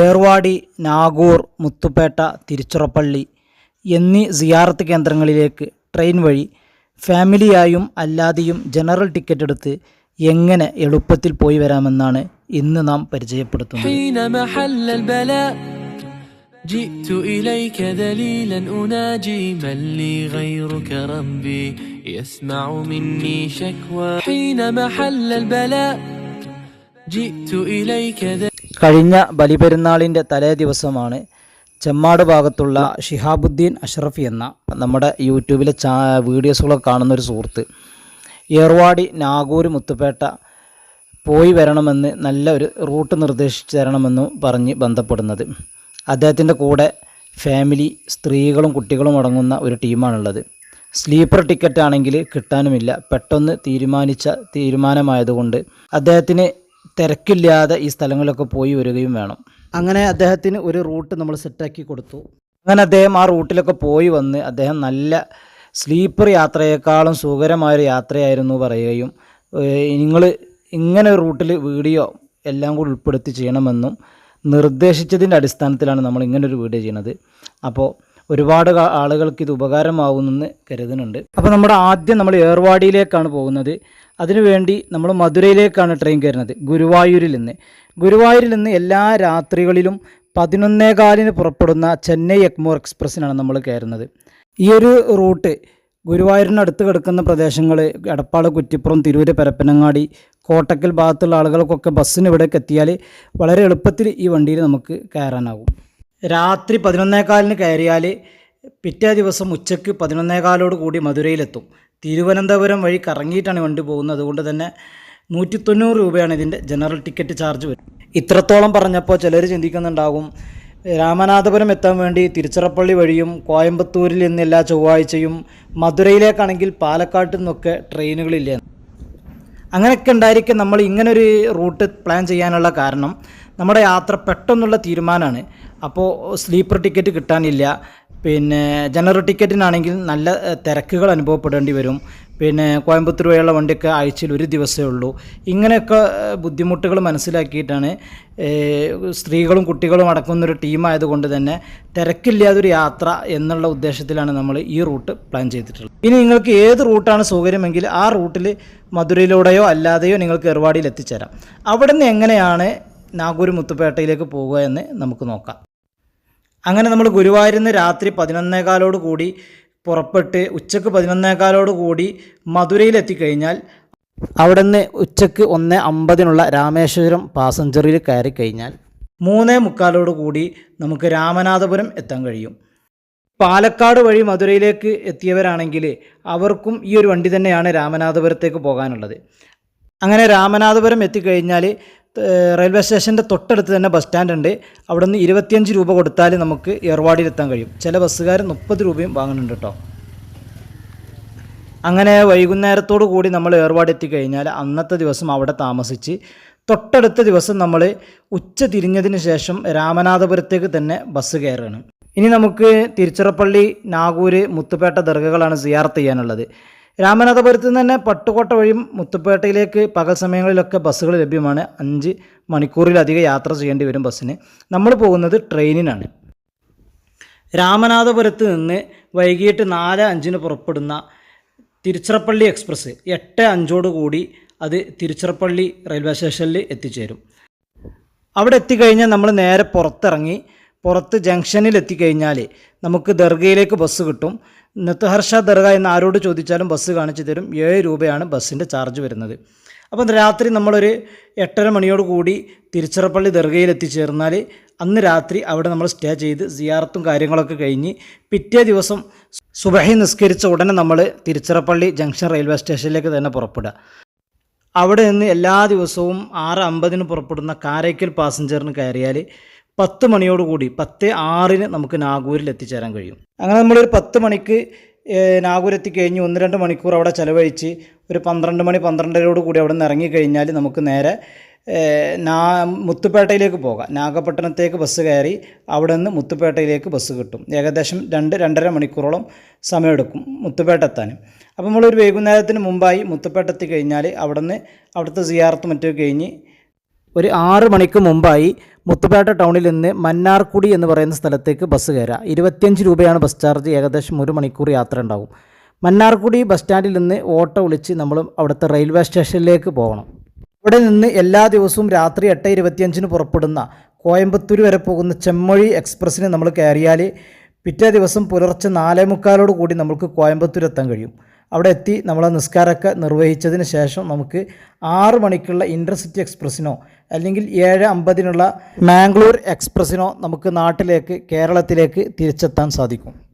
ഏർവാടി നാഗൂർ മുത്തുപേട്ട തിരുച്ചിറപ്പള്ളി എന്നീ സിയാറത്ത് കേന്ദ്രങ്ങളിലേക്ക് ട്രെയിൻ വഴി ഫാമിലിയായും അല്ലാതെയും ജനറൽ ടിക്കറ്റ് എടുത്ത് എങ്ങനെ എളുപ്പത്തിൽ പോയി വരാമെന്നാണ് ഇന്ന് നാം പരിചയപ്പെടുത്തുന്നത് حين محل البلاء جئت إليك ذليلا أناجي من لي غيرك ربي يسمع مني شكوى حين محل البلاء جئت إليك ذليلا കഴിഞ്ഞ ബലിപെരുന്നാളിന്റെ തലേ ദിവസമാണ് ചെമ്മാട് ഭാഗത്തുള്ള ഷിഹാബുദ്ദീൻ അഷ്റഫി എന്ന നമ്മുടെ യൂട്യൂബിലെ ചാ വീഡിയോസുകളൊക്കെ കാണുന്നൊരു സുഹൃത്ത്. ഏർവാടി നാഗൂർ മുത്തുപേട്ട പോയി വരണമെന്ന് നല്ല ഒരു റൂട്ട് നിർദ്ദേശിച്ചു തരണമെന്ന് പറഞ്ഞ് ബന്ധപ്പെടുന്നത്. അദ്ദേഹത്തിന്റെ കൂടെ ഫാമിലി സ്ത്രീകളും കുട്ടികളും അടങ്ങുന്ന ഒരു ടീമാണുള്ളത്. സ്ലീപ്പർ ടിക്കറ്റ് ആണെങ്കിൽ കിട്ടാനുമില്ല. പെട്ടെന്ന് തീരുമാനിച്ച തീരുമാനമായതുകൊണ്ട് അദ്ദേഹത്തിന് തിരക്കില്ലാതെ ഈ സ്ഥലങ്ങളിലൊക്കെ പോയി വരികയും വേണം. അങ്ങനെ അദ്ദേഹത്തിന് ഒരു റൂട്ട് നമ്മൾ സെറ്റാക്കി കൊടുത്തു. അങ്ങനെ അദ്ദേഹം ആ റൂട്ടിലൊക്കെ പോയി വന്ന് അദ്ദേഹം നല്ല സ്ലീപ്പർ യാത്രയേക്കാളും സുഖകരമായൊരു യാത്രയായിരുന്നു പറയുകയും നിങ്ങൾ ഇങ്ങനെ ഒരു റൂട്ടിൽ വീഡിയോ എല്ലാം കൂടി ഉൾപ്പെടുത്തി ചെയ്യണമെന്നും നിർദ്ദേശിച്ചതിന്റെ അടിസ്ഥാനത്തിലാണ് നമ്മൾ ഇങ്ങനൊരു വീഡിയോ ചെയ്യുന്നത്. അപ്പോൾ ഒരുപാട് ആളുകൾക്ക് ഇത് ഉപകാരമാവുമെന്ന് കരുതുന്നുണ്ട്. അപ്പോൾ നമ്മുടെ ആദ്യം നമ്മൾ ഏർവാടിയിലേക്കാണ് പോകുന്നത്. അതിനുവേണ്ടി നമ്മൾ മധുരയിലേക്കാണ് ട്രെയിൻ കയറുന്നത്. ഗുരുവായൂരിൽ നിന്ന്. ഗുരുവായൂരിൽ നിന്ന് എല്ലാ രാത്രികളിലും പതിനൊന്നേകാലിന് പുറപ്പെടുന്ന ചെന്നൈ എക്മോർ എക്സ്പ്രസ്സിനാണ് നമ്മൾ കയറുന്നത്. ഈ ഒരു റൂട്ട് ഗുരുവായൂരിനടുത്ത് കിടക്കുന്ന പ്രദേശങ്ങൾ എടപ്പാൾ കുറ്റിപ്പുറം തിരൂര് പരപ്പനങ്ങാടി കോട്ടക്കൽ ഭാഗത്തുള്ള ആളുകൾക്കൊക്കെ ബസ്സിന് ഇവിടേക്ക് എത്തിയാൽ വളരെ എളുപ്പത്തിൽ ഈ വണ്ടിയിൽ നമുക്ക് കയറാനാകും രാത്രി പതിനൊന്നേകാലിന് കയറിയാൽ പിറ്റേ ദിവസം ഉച്ചയ്ക്ക് പതിനൊന്നേകാലോട് കൂടി മധുരയിലെത്തും. തിരുവനന്തപുരം വഴി കറങ്ങിയിട്ടാണ് വണ്ടി പോകുന്നത്. അതുകൊണ്ട് തന്നെ നൂറ്റി തൊണ്ണൂറ് രൂപയാണ് ഇതിന്റെ ജനറൽ ടിക്കറ്റ് ചാർജ് വരും ഇത്രത്തോളം പറഞ്ഞപ്പോൾ ചിലർ ചിന്തിക്കുന്നുണ്ടാകും രാമനാഥപുരം എത്താൻ വേണ്ടി തിരുച്ചിറപ്പള്ളി വഴിയും കോയമ്പത്തൂരിൽ നിന്ന് എല്ലാ ചൊവ്വാഴ്ചയും മധുരയിലേക്കാണെങ്കിൽ പാലക്കാട്ടിൽ നിന്നൊക്കെ ട്രെയിനുകളില്ലേ അങ്ങനെയൊക്കെ ഉണ്ടായിരിക്കും നമ്മൾ ഇങ്ങനൊരു റൂട്ട് പ്ലാൻ ചെയ്യാനുള്ള കാരണം. നമ്മുടെ യാത്ര പെട്ടെന്നുള്ള തീരുമാനമാണ്. അപ്പോൾ സ്ലീപ്പർ ടിക്കറ്റ് കിട്ടാനില്ല. പിന്നെ ജനറൽ ടിക്കറ്റിനാണെങ്കിൽ നല്ല തിരക്കുകൾ അനുഭവപ്പെടേണ്ടി വരും. പിന്നെ കോയമ്പത്തൂർ വഴിയുള്ള വണ്ടിയൊക്കെ ആഴ്ചയിൽ ഒരു ദിവസമേ ഉള്ളൂ. ഇങ്ങനെയൊക്കെ ബുദ്ധിമുട്ടുകൾ മനസ്സിലാക്കിയിട്ടാണ് സ്ത്രീകളും കുട്ടികളും അടക്കുന്നൊരു ടീമായതുകൊണ്ട് തന്നെ തിരക്കില്ലാതൊരു യാത്ര എന്നുള്ള ഉദ്ദേശത്തിലാണ് നമ്മൾ ഈ റൂട്ട് പ്ലാൻ ചെയ്തിട്ടുള്ളത്. ഇനി നിങ്ങൾക്ക് ഏത് റൂട്ടാണ് സൗകര്യമെങ്കിൽ ആ റൂട്ടിൽ മധുരയിലൂടെയോ അല്ലാതെയോ നിങ്ങൾക്ക് എറുവാടിയിൽ എത്തിച്ചേരാം. അവിടെ നിന്ന് എങ്ങനെയാണ് നാഗൂർ മുത്തുപേട്ടയിലേക്ക് പോകുക എന്ന് നമുക്ക് നോക്കാം. അങ്ങനെ നമ്മൾ ഗുരുവായൂരിൽ നിന്ന് രാത്രി പതിനൊന്നേകാലോട് കൂടി പുറപ്പെട്ട് ഉച്ചയ്ക്ക് പതിനൊന്നേകാലോട് കൂടി മധുരയിലെത്തിക്കഴിഞ്ഞാൽ അവിടെ നിന്ന് ഉച്ചയ്ക്ക് ഒന്ന് അമ്പതിനുള്ള രാമേശ്വരം പാസഞ്ചറിൽ കയറി കഴിഞ്ഞാൽ മൂന്നേ മുക്കാലോട് കൂടി നമുക്ക് രാമനാഥപുരം എത്താൻ കഴിയും. പാലക്കാട് വഴി മധുരയിലേക്ക് എത്തിയവരാണെങ്കിൽ അവർക്കും ഈ ഒരു വണ്ടി തന്നെയാണ് രാമനാഥപുരത്തേക്ക് പോകാനുള്ളത്. അങ്ങനെ രാമനാഥപുരം എത്തിക്കഴിഞ്ഞാൽ റെയിൽവേ സ്റ്റേഷന്റെ തൊട്ടടുത്ത് തന്നെ ബസ് സ്റ്റാൻഡ് ഉണ്ട്. അവിടെ നിന്ന് ഇരുപത്തിയഞ്ച് രൂപ കൊടുത്താൽ നമുക്ക് ഏർവാടിയിൽ എത്താൻ കഴിയും. ചില ബസ്സുകാർ മുപ്പത് രൂപയും വാങ്ങുന്നുണ്ട് കേട്ടോ. അങ്ങനെ വൈകുന്നേരത്തോടു കൂടി നമ്മൾ ഏർവാടി എത്തിക്കഴിഞ്ഞാൽ അന്നത്തെ ദിവസം അവിടെ താമസിച്ച് തൊട്ടടുത്ത ദിവസം നമ്മൾ ഉച്ച തിരിഞ്ഞതിന് ശേഷം രാമനാഥപുരത്തേക്ക് തന്നെ ബസ് കയറുകയാണ്. ഇനി നമുക്ക് തിരുച്ചിറപ്പള്ളി നാഗൂര് മുത്തുപേട്ട ദർഗകളാണ് സിയാർത്ത് ചെയ്യാനുള്ളത്. രാമനാഥപുരത്ത് നിന്ന് തന്നെ പട്ടുകോട്ട വഴിയും മുത്തുപേട്ടയിലേക്ക് പകൽ സമയങ്ങളിലൊക്കെ ബസ്സുകൾ ലഭ്യമാണ്. അഞ്ച് മണിക്കൂറിലധികം യാത്ര ചെയ്യേണ്ടി വരും ബസ്സിന്. നമ്മൾ പോകുന്നത് ട്രെയിനിനാണ്. രാമനാഥപുരത്ത് നിന്ന് വൈകിട്ട് നാല് അഞ്ചിന് പുറപ്പെടുന്ന തിരുച്ചിറപ്പള്ളി എക്സ്പ്രസ് എട്ട് അഞ്ചോട് കൂടി അത് തിരുച്ചിറപ്പള്ളി റെയിൽവേ സ്റ്റേഷനിൽ എത്തിച്ചേരും. അവിടെ എത്തിക്കഴിഞ്ഞാൽ നമ്മൾ നേരെ പുറത്തിറങ്ങി പുറത്ത് ജംഗ്ഷനിൽ എത്തിക്കഴിഞ്ഞാൽ നമുക്ക് ദർഗയിലേക്ക് ബസ് കിട്ടും. നിത്തഹർഷ ദർഗ എന്ന് ആരോട് ചോദിച്ചാലും ബസ് കാണിച്ചു തരും. ഏഴ് രൂപയാണ് ബസ്സിന്റെ ചാർജ് വരുന്നത്. അപ്പം രാത്രി നമ്മളൊരു എട്ടര മണിയോട് കൂടി തിരുച്ചിറപ്പള്ളി ദർഗയിൽ എത്തിച്ചേർന്നാൽ അന്ന് രാത്രി അവിടെ നമ്മൾ സ്റ്റേ ചെയ്ത് സിയാറത്തും കാര്യങ്ങളൊക്കെ കഴിഞ്ഞ് പിറ്റേ ദിവസം സുബഹി നിസ്കരിച്ച ഉടനെ നമ്മൾ തിരുച്ചിറപ്പള്ളി ജംഗ്ഷൻ റെയിൽവേ സ്റ്റേഷനിലേക്ക് തന്നെ പുറപ്പെടുക. അവിടെ നിന്ന് എല്ലാ ദിവസവും ആറ് അമ്പതിന് പുറപ്പെടുന്ന കാരയ്ക്കൽ പാസഞ്ചറിന് കയറിയാൽ പത്ത് മണിയോടുകൂടി പത്ത് ആറിന് നമുക്ക് നാഗൂരിൽ എത്തിച്ചേരാൻ കഴിയും. അങ്ങനെ നമ്മളൊരു പത്ത് മണിക്ക് നാഗൂരെത്തി എത്തിക്കഴിഞ്ഞ് ഒന്ന് രണ്ട് മണിക്കൂർ അവിടെ ചിലവഴിച്ച് ഒരു പന്ത്രണ്ട് മണി പന്ത്രണ്ടരയോട് കൂടി അവിടെ നിന്ന് ഇറങ്ങിക്കഴിഞ്ഞാൽ നമുക്ക് നേരെ നാ മുത്തുപേട്ടയിലേക്ക് പോകാം. നാഗപട്ടണത്തേക്ക് ബസ് കയറി അവിടെ നിന്ന് മുത്തുപേട്ടയിലേക്ക് ബസ് കിട്ടും. ഏകദേശം രണ്ട് രണ്ടര മണിക്കൂറോളം സമയമെടുക്കും മുത്തുപേട്ട എത്താൻ അപ്പോൾ നമ്മളൊരു വൈകുന്നേരത്തിന് മുമ്പായി മുത്തുപേട്ട എത്തിക്കഴിഞ്ഞാൽ അവിടെ നിന്ന് അവിടുത്തെ സിയാർത്ത് മറ്റൊക്കെ കഴിഞ്ഞ് ഒരു ആറ് മണിക്ക് മുമ്പായി മുത്തുപേട്ട ടൗണിൽ നിന്ന് മന്നാർക്കുടി എന്ന് പറയുന്ന സ്ഥലത്തേക്ക് ബസ് കയറുക. ഇരുപത്തിയഞ്ച് രൂപയാണ് ബസ് ചാർജ്. ഏകദേശം ഒരു മണിക്കൂർ യാത്ര ഉണ്ടാവും. മന്നാർക്കുടി ബസ് സ്റ്റാൻഡിൽ നിന്ന് ഓട്ടോ വിളിച്ച് നമ്മൾ അവിടുത്തെ റെയിൽവേ സ്റ്റേഷനിലേക്ക് പോകണം. ഇവിടെ നിന്ന് എല്ലാ ദിവസവും രാത്രി എട്ട് ഇരുപത്തിയഞ്ചിന് പുറപ്പെടുന്ന കോയമ്പത്തൂർ വരെ പോകുന്ന ചെമ്മൊഴി എക്സ്പ്രസ്സിന് നമ്മൾ കയറിയാൽ പിറ്റേ ദിവസം പുലർച്ചെ നാലേ മുക്കാലോട് കൂടി നമുക്ക് കോയമ്പത്തൂർ എത്താൻ കഴിയും. അവിടെ എത്തി നമ്മളെ നിസ്കാരമൊക്കെ നിർവഹിച്ചതിന് ശേഷം നമുക്ക് ആറ് മണിക്കുള്ള ഇന്റർസിറ്റി എക്സ്പ്രസ്സിനോ അല്ലെങ്കിൽ ഏഴ് അമ്പതിനുള്ള മാംഗ്ലൂർ എക്സ്പ്രസ്സിനോ നമുക്ക് നാട്ടിലേക്ക് കേരളത്തിലേക്ക് തിരിച്ചെത്താൻ സാധിക്കും.